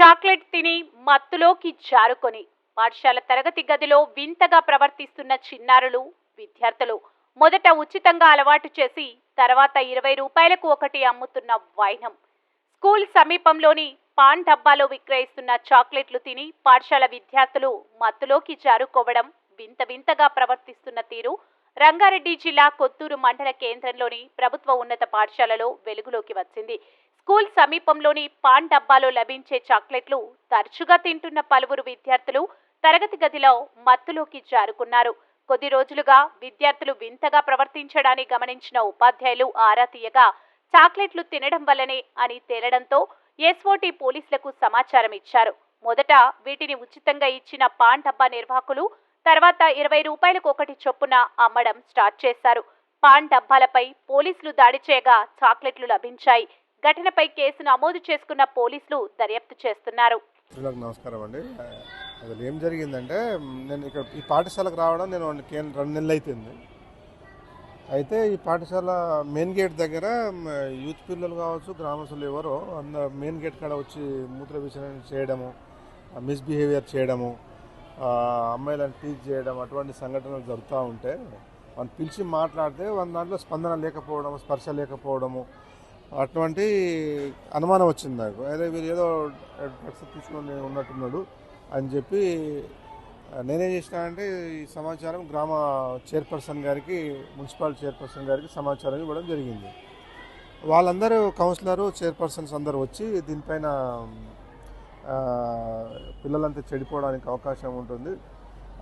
Chocolate తిని మత్తులోకి జారుకొని పాఠశాల తరగతి గదిలో వింతగా ప్రవర్తిస్తున్న చిన్నారులు విద్యార్థులు మొదట ఉచితంగా అలవాటు చేసి తర్వాత ఇరవై రూపాయలకు ఒకటి అమ్ముతున్న వైనం. స్కూల్ సమీపంలోని పాన్ డబ్బాలో విక్రయిస్తున్న చాక్లెట్లు తిని పాఠశాల విద్యార్థులు మత్తులోకి జారుకోవడం వింత వింతగా ప్రవర్తిస్తున్న తీరు రంగారెడ్డి జిల్లా కొత్తూరు మండల కేంద్రంలోని ప్రభుత్వ ఉన్నత పాఠశాలలో వెలుగులోకి వచ్చింది. స్కూల్ సమీపంలోని పాన్ డబ్బాలో లభించే చాక్లెట్లు తరచుగా తింటున్న పలువురు విద్యార్థులు తరగతి గదిలో మత్తులోకి జారుకున్నారు. కొద్ది రోజులుగా విద్యార్థులు వింతగా ప్రవర్తించడాన్ని గమనించిన ఉపాధ్యాయులు ఆరా తీయగా చాక్లెట్లు తినడం వల్లనే అని తేలడంతో ఎస్ఓటీ పోలీసులకు సమాచారం ఇచ్చారు. మొదట వీటిని ఉచితంగా ఇచ్చిన పాన్ డబ్బా నిర్వాహకులు తర్వాత ఇరవై రూపాయలకు ఒకటి చొప్పున అమ్మడం స్టార్ట్ చేశారు. పాన్ డబ్బాలపై పోలీసులు దాడి చేయగా చాక్లెట్లు లభించాయి. ఘటనపై కేసు నమోదు చేసుకున్న పోలీసులు దర్యాప్తు చేస్తున్నారు. నమస్కారం అండి. అసలు ఏం జరిగిందంటే నేను ఇక్కడ ఈ పాఠశాలకు రావడం నేను రెండు నెలలు అవుతుంది అయితే ఈ పాఠశాల మెయిన్ గేట్ దగ్గర యూత్ పిల్లలు కావచ్చు గ్రామస్తులు ఎవరో అంద మెయిన్ గేట్ కాడ వచ్చి మూత్ర విసర్జన చేయడము మిస్బిహేవియర్ చేయడము అమ్మాయిలను టీచ్ చేయడం అటువంటి సంఘటనలు జరుగుతూ ఉంటే వాళ్ళు పిలిచి మాట్లాడితే వాళ్ళ దాంట్లో స్పందన లేకపోవడం స్పర్శ లేకపోవడము అటువంటి అనుమానం వచ్చింది నాకు. అదే వీరు ఏదో డ్రగ్స్ తీసుకొని ఉన్నట్టున్నాడు అని చెప్పి నేనేం చేసిన అంటే ఈ సమాచారం గ్రామ చైర్పర్సన్ గారికి మున్సిపల్ చైర్పర్సన్ గారికి సమాచారం ఇవ్వడం జరిగింది. వాళ్ళందరూ కౌన్సిలరు చైర్పర్సన్స్ అందరూ వచ్చి దీనిపైన పిల్లలంతా చెడిపోవడానికి అవకాశం ఉంటుంది.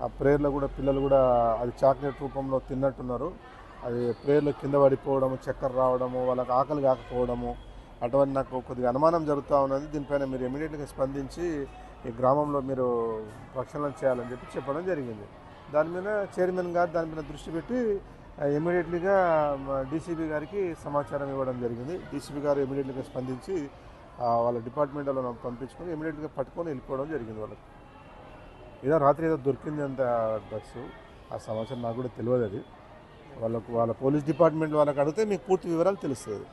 ఆ ప్రేయర్లో కూడా పిల్లలు కూడా అది చాక్లెట్ రూపంలో తిన్నట్టున్నారు. అది ప్రేయర్లో కింద పడిపోవడము చక్కెర రావడము వాళ్ళకి ఆకలి కాకపోవడము అటువంటి నాకు కొద్దిగా అనుమానం జరుగుతూ ఉన్నది. దీనిపైన మీరు ఇమీడియట్గా స్పందించి ఈ గ్రామంలో మీరు ప్రక్షాళన చేయాలని చెప్పి చెప్పడం జరిగింది. దాని మీద చైర్మన్ గారు దాని మీద దృష్టి పెట్టి ఇమీడియట్లీగా డీసీబీ గారికి సమాచారం ఇవ్వడం జరిగింది. డీసీబీ గారు ఇమీడియట్గా స్పందించి వాళ్ళ డిపార్ట్మెంట్ వాళ్ళని పంపించుకొని ఇమీడియట్గా పట్టుకొని వెళ్ళిపోవడం జరిగింది వాళ్ళకి. ఏదో రాత్రి ఏదో దొరికింది అంత డ్రగ్స్ ఆ సమాచారం నాకు కూడా తెలియదు అది. వాళ్ళకు వాళ్ళ పోలీస్ డిపార్ట్మెంట్ వాళ్ళకి అడిగితే మీకు పూర్తి వివరాలు తెలుస్తుంది.